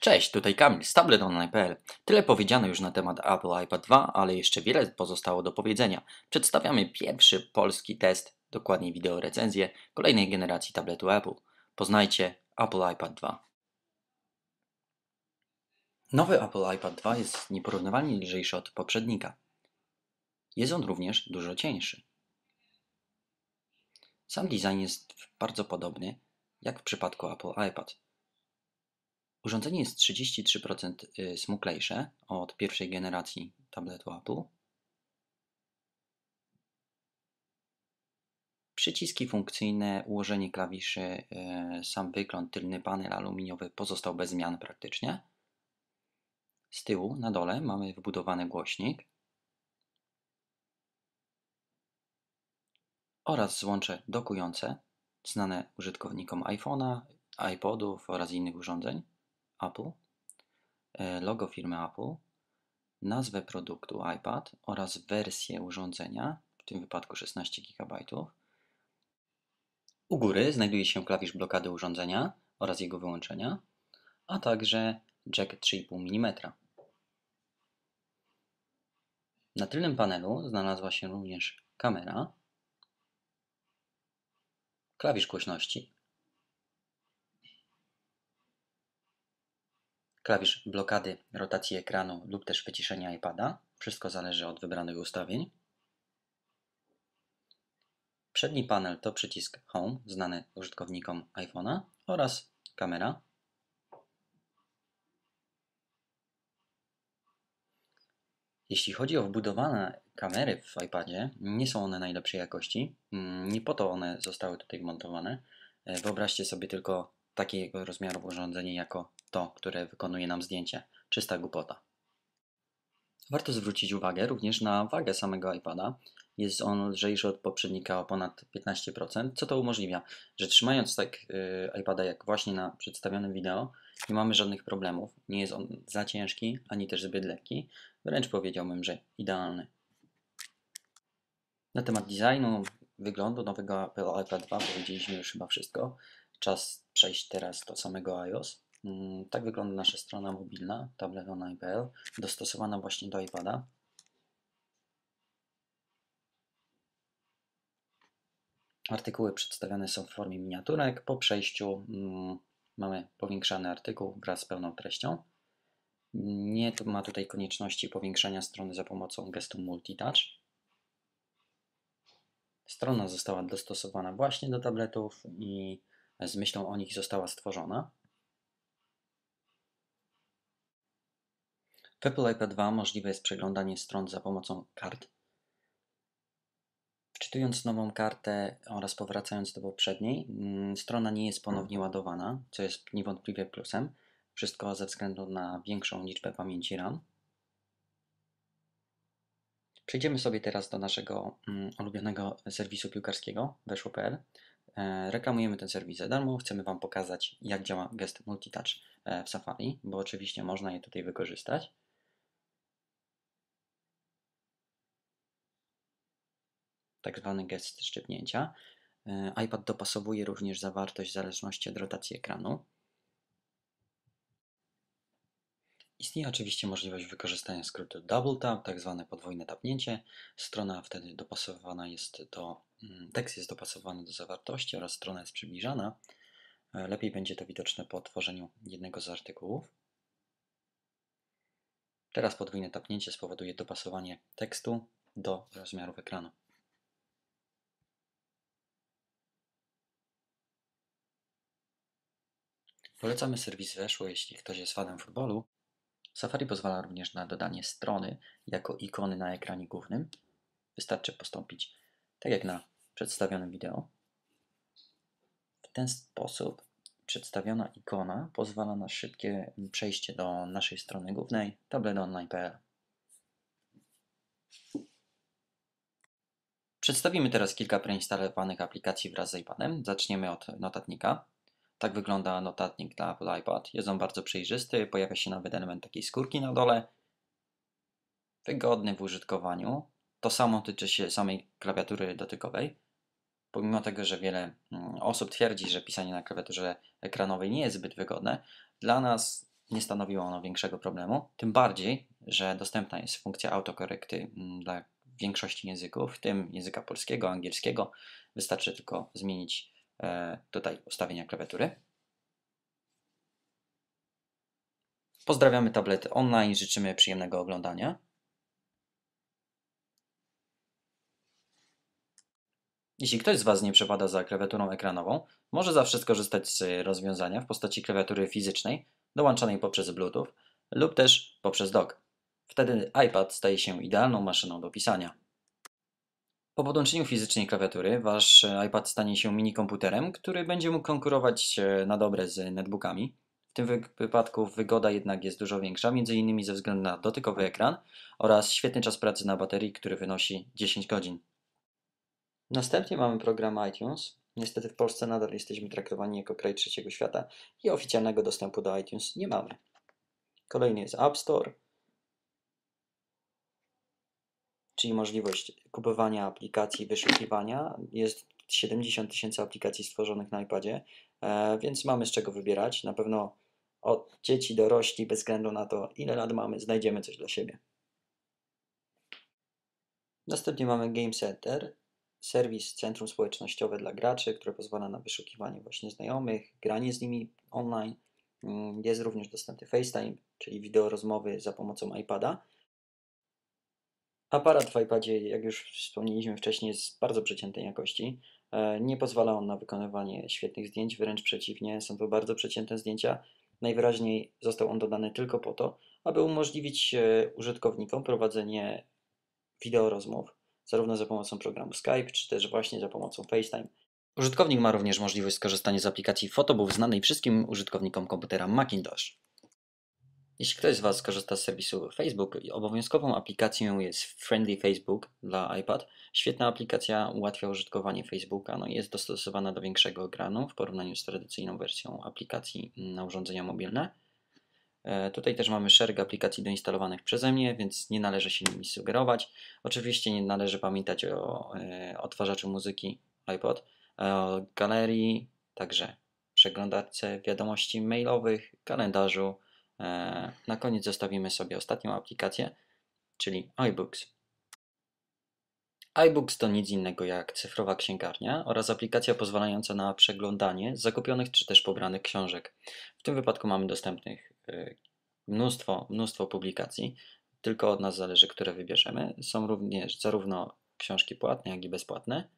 Cześć, tutaj Kamil z tabletonline.pl. Tyle powiedziano już na temat Apple iPad 2, ale jeszcze wiele pozostało do powiedzenia. Przedstawiamy pierwszy polski test, dokładniej wideo recenzję kolejnej generacji tabletu Apple. Poznajcie Apple iPad 2. Nowy Apple iPad 2 jest nieporównywalnie lżejszy od poprzednika. Jest on również dużo cieńszy. Sam design jest bardzo podobny jak w przypadku Apple iPad. Urządzenie jest 33% y, smuklejsze od pierwszej generacji tabletu Apple. Przyciski funkcyjne, ułożenie klawiszy, y, sam wygląd, tylny panel aluminiowy pozostał bez zmian praktycznie. Z tyłu na dole mamy wbudowany głośnik oraz złącze dokujące, znane użytkownikom iPhone'a, iPodów oraz innych urządzeń. Apple, e, logo firmy Apple, nazwę produktu iPad oraz wersję urządzenia, w tym wypadku 16 GB. U góry znajduje się klawisz blokady urządzenia oraz jego wyłączenia, a także jack 3,5 mm. Na tylnym panelu znalazła się również kamera, klawisz głośności klawisz blokady rotacji ekranu lub też wyciszenia iPada. Wszystko zależy od wybranych ustawień. Przedni panel to przycisk Home, znany użytkownikom iPhone'a oraz kamera. Jeśli chodzi o wbudowane kamery w iPadzie, nie są one najlepszej jakości. Mm, nie po to one zostały tutaj wmontowane. E, wyobraźcie sobie tylko takiego rozmiaru urządzenie jako to, które wykonuje nam zdjęcie. Czysta głupota. Warto zwrócić uwagę również na wagę samego iPada. Jest on lżejszy od poprzednika o ponad 15%, co to umożliwia, że trzymając tak yy, iPada jak właśnie na przedstawionym wideo, nie mamy żadnych problemów. Nie jest on za ciężki, ani też zbyt lekki. Wręcz powiedziałbym, że idealny. Na temat designu, wyglądu nowego Apple iPad 2 powiedzieliśmy już chyba wszystko. Czas przejść teraz do samego iOS. Mm, tak wygląda nasza strona mobilna tabletonline.pl, dostosowana właśnie do iPada. Artykuły przedstawiane są w formie miniaturek. Po przejściu mm, mamy powiększany artykuł wraz z pełną treścią. Nie ma tutaj konieczności powiększania strony za pomocą gestu multitouch. Strona została dostosowana właśnie do tabletów i z myślą o nich została stworzona. W Apple iPad 2 możliwe jest przeglądanie stron za pomocą kart. Wczytując nową kartę oraz powracając do poprzedniej, mm, strona nie jest ponownie ładowana, co jest niewątpliwie plusem. Wszystko ze względu na większą liczbę pamięci RAM. Przejdziemy sobie teraz do naszego mm, ulubionego serwisu piłkarskiego weszło.pl. E, reklamujemy ten serwis za darmo. Chcemy Wam pokazać, jak działa gest multitouch e, w Safari, bo oczywiście można je tutaj wykorzystać. Tak zwany gest szczypnięcia. E, iPad dopasowuje również zawartość w zależności od rotacji ekranu. Istnieje oczywiście możliwość wykorzystania skrótu Double Tap, tak zwane podwójne tapnięcie. Strona wtedy dopasowana jest do, mm, tekst jest dopasowany do zawartości oraz strona jest przybliżana. E, lepiej będzie to widoczne po tworzeniu jednego z artykułów. Teraz podwójne tapnięcie spowoduje dopasowanie tekstu do rozmiarów ekranu. Polecamy serwis Weszło, jeśli ktoś jest fanem futbolu. Safari pozwala również na dodanie strony jako ikony na ekranie głównym. Wystarczy postąpić tak jak na przedstawionym wideo. W ten sposób przedstawiona ikona pozwala na szybkie przejście do naszej strony głównej tabletonline.pl. Przedstawimy teraz kilka preinstalowanych aplikacji wraz z iPadem. Zaczniemy od notatnika. Tak wygląda notatnik dla Apple iPad. Jest on bardzo przejrzysty, pojawia się nawet element takiej skórki na dole. Wygodny w użytkowaniu. To samo tyczy się samej klawiatury dotykowej. Pomimo tego, że wiele mm, osób twierdzi, że pisanie na klawiaturze ekranowej nie jest zbyt wygodne, dla nas nie stanowiło ono większego problemu. Tym bardziej, że dostępna jest funkcja autokorekty mm, dla większości języków, w tym języka polskiego, angielskiego. Wystarczy tylko zmienić tutaj ustawienia klawiatury. Pozdrawiamy tablet online, życzymy przyjemnego oglądania. Jeśli ktoś z Was nie przepada za klawiaturą ekranową, może zawsze skorzystać z rozwiązania w postaci klawiatury fizycznej, dołączanej poprzez Bluetooth lub też poprzez dock. Wtedy iPad staje się idealną maszyną do pisania. Po podłączeniu fizycznej klawiatury Wasz iPad stanie się mini komputerem, który będzie mógł konkurować e, na dobre z netbookami. W tym wypadku wygoda jednak jest dużo większa, m.in. ze względu na dotykowy ekran oraz świetny czas pracy na baterii, który wynosi 10 godzin. Następnie mamy program iTunes. Niestety w Polsce nadal jesteśmy traktowani jako kraj trzeciego świata i oficjalnego dostępu do iTunes nie mamy. Kolejny jest App Store, czyli możliwość kupowania aplikacji, wyszukiwania. Jest 70 tysięcy aplikacji stworzonych na iPadzie, e, więc mamy z czego wybierać. Na pewno od dzieci dorośli, bez względu na to, ile lat mamy, znajdziemy coś dla siebie. Następnie mamy Game Center, serwis centrum społecznościowe dla graczy, które pozwala na wyszukiwanie właśnie znajomych, granie z nimi online. Mm, jest również dostępny FaceTime, czyli wideo rozmowy za pomocą iPada. Aparat w iPadzie, jak już wspomnieliśmy wcześniej, jest bardzo przeciętnej jakości. E, nie pozwala on na wykonywanie świetnych zdjęć, wręcz przeciwnie, są to bardzo przeciętne zdjęcia. Najwyraźniej został on dodany tylko po to, aby umożliwić e, użytkownikom prowadzenie wideo rozmów zarówno za pomocą programu Skype, czy też właśnie za pomocą FaceTime. Użytkownik ma również możliwość skorzystania z aplikacji Photobooth znanej wszystkim użytkownikom komputera Macintosh. Jeśli ktoś z Was korzysta z serwisu Facebook, obowiązkową aplikacją jest Friendly Facebook dla iPad. Świetna aplikacja ułatwia użytkowanie Facebooka, no jest dostosowana do większego ekranu w porównaniu z tradycyjną wersją aplikacji na urządzenia mobilne. E, tutaj też mamy szereg aplikacji doinstalowanych przeze mnie, więc nie należy się nimi sugerować. Oczywiście nie należy pamiętać o e, odtwarzaczu muzyki iPod, o galerii, także przeglądarce wiadomości mailowych, kalendarzu. E, na koniec zostawimy sobie ostatnią aplikację, czyli iBooks. iBooks to nic innego jak cyfrowa księgarnia oraz aplikacja pozwalająca na przeglądanie zakupionych czy też pobranych książek. W tym wypadku mamy dostępnych Y, mnóstwo, mnóstwo publikacji. Tylko od nas zależy, które wybierzemy. Są również zarówno książki płatne, jak i bezpłatne.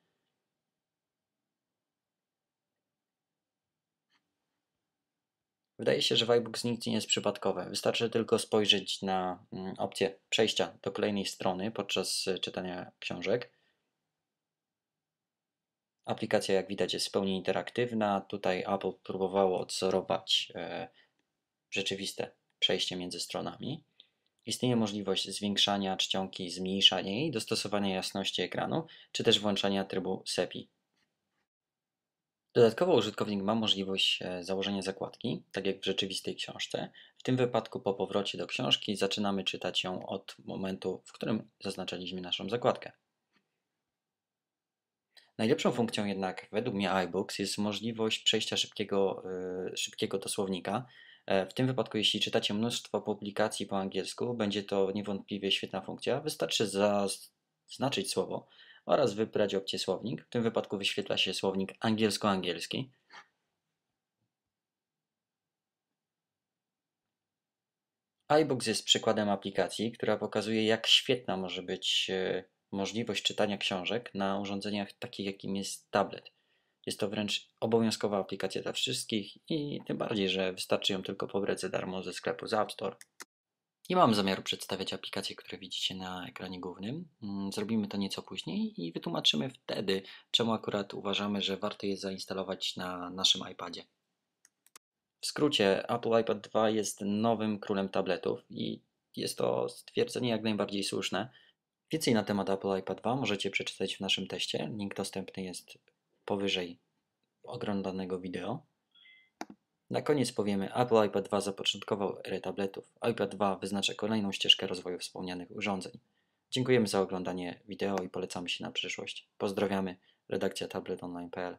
Wydaje się, że w iBooks nic nie jest przypadkowe. Wystarczy tylko spojrzeć na mm, opcję przejścia do kolejnej strony podczas czytania książek. Aplikacja, jak widać, jest w pełni interaktywna. Tutaj Apple próbowało odzorować e, rzeczywiste przejście między stronami. Istnieje możliwość zwiększania czcionki, zmniejszania jej, dostosowania jasności ekranu, czy też włączania trybu SEPI. Dodatkowo użytkownik ma możliwość e, założenia zakładki, tak jak w rzeczywistej książce. W tym wypadku po powrocie do książki zaczynamy czytać ją od momentu, w którym zaznaczaliśmy naszą zakładkę. Najlepszą funkcją jednak według mnie iBooks jest możliwość przejścia szybkiego, yy, szybkiego do słownika, E, w tym wypadku, jeśli czytacie mnóstwo publikacji po angielsku, będzie to niewątpliwie świetna funkcja. Wystarczy zaznaczyć słowo oraz wybrać opcję słownik. W tym wypadku wyświetla się słownik angielsko-angielski. iBooks jest przykładem aplikacji, która pokazuje, jak świetna może być e, możliwość czytania książek na urządzeniach takich, jakim jest tablet. Jest to wręcz obowiązkowa aplikacja dla wszystkich i tym bardziej, że wystarczy ją tylko pobrać za darmo ze sklepu z App Store. Nie mam zamiaru przedstawiać aplikacji, które widzicie na ekranie głównym. Mm, zrobimy to nieco później i wytłumaczymy wtedy, czemu akurat uważamy, że warto je zainstalować na naszym iPadzie. W skrócie, Apple iPad 2 jest nowym królem tabletów i jest to stwierdzenie jak najbardziej słuszne. Więcej na temat Apple iPad 2 możecie przeczytać w naszym teście. Link dostępny jest powyżej oglądanego wideo. Na koniec powiemy, Apple iPad 2 zapoczątkował erę tabletów. iPad 2 wyznacza kolejną ścieżkę rozwoju wspomnianych urządzeń. Dziękujemy za oglądanie wideo i polecamy się na przyszłość. Pozdrawiamy, redakcja tabletonline.pl